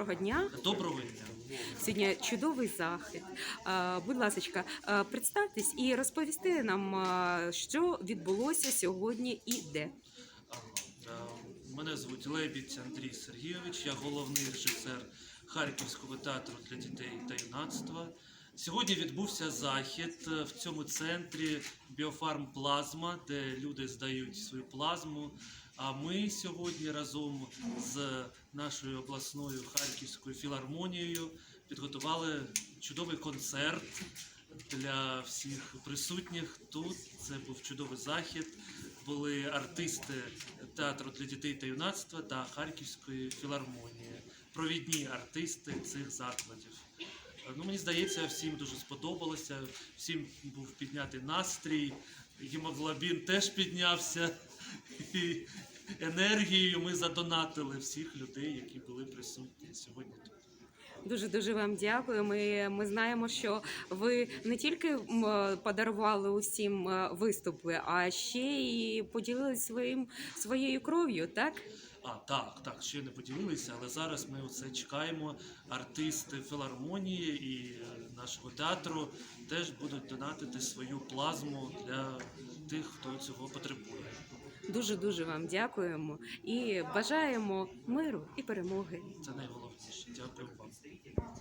доброго дня. Доброго дня. Сьогодні чудовий захід. Будь ласка, представтесь і розповісти нам, що відбулося сьогодні і де. Мене звуть Лебідь Андрій Сергійович, я головний режисер Харківського театру для дітей та юнацтва. Сьогодні відбувся захід е, в цьому центрі Біофарм Плазма, де люди здають свою плазму. А ми сьогодні разом з нашою обласною харківською філармонією підготували чудовий концерт для всіх присутніх тут. Це був чудовий захід. Були артисти театру для дітей та юнацтва та Харківської філармонії, провідні артисти цих закладів. Ну, мені здається, всім дуже сподобалося, всім був піднятий настрій, гемоглобін теж піднявся. І енергією ми задонатили всіх людей, які були присутні сьогодні. Дуже дуже вам дякую. Ми, ми знаємо, що ви не тільки подарували усім е, виступи, а ще і поділилися своїм своєю кров'ю, так? А, так, так, ще не поділилися, але зараз ми оце чекаємо. Артисти філармонії і е, нашого театру теж будуть донатити свою плазму для тих, хто цього потребує. Дуже дуже вам дякуємо і бажаємо миру і перемоги. Це найголовніше. Дякую вам.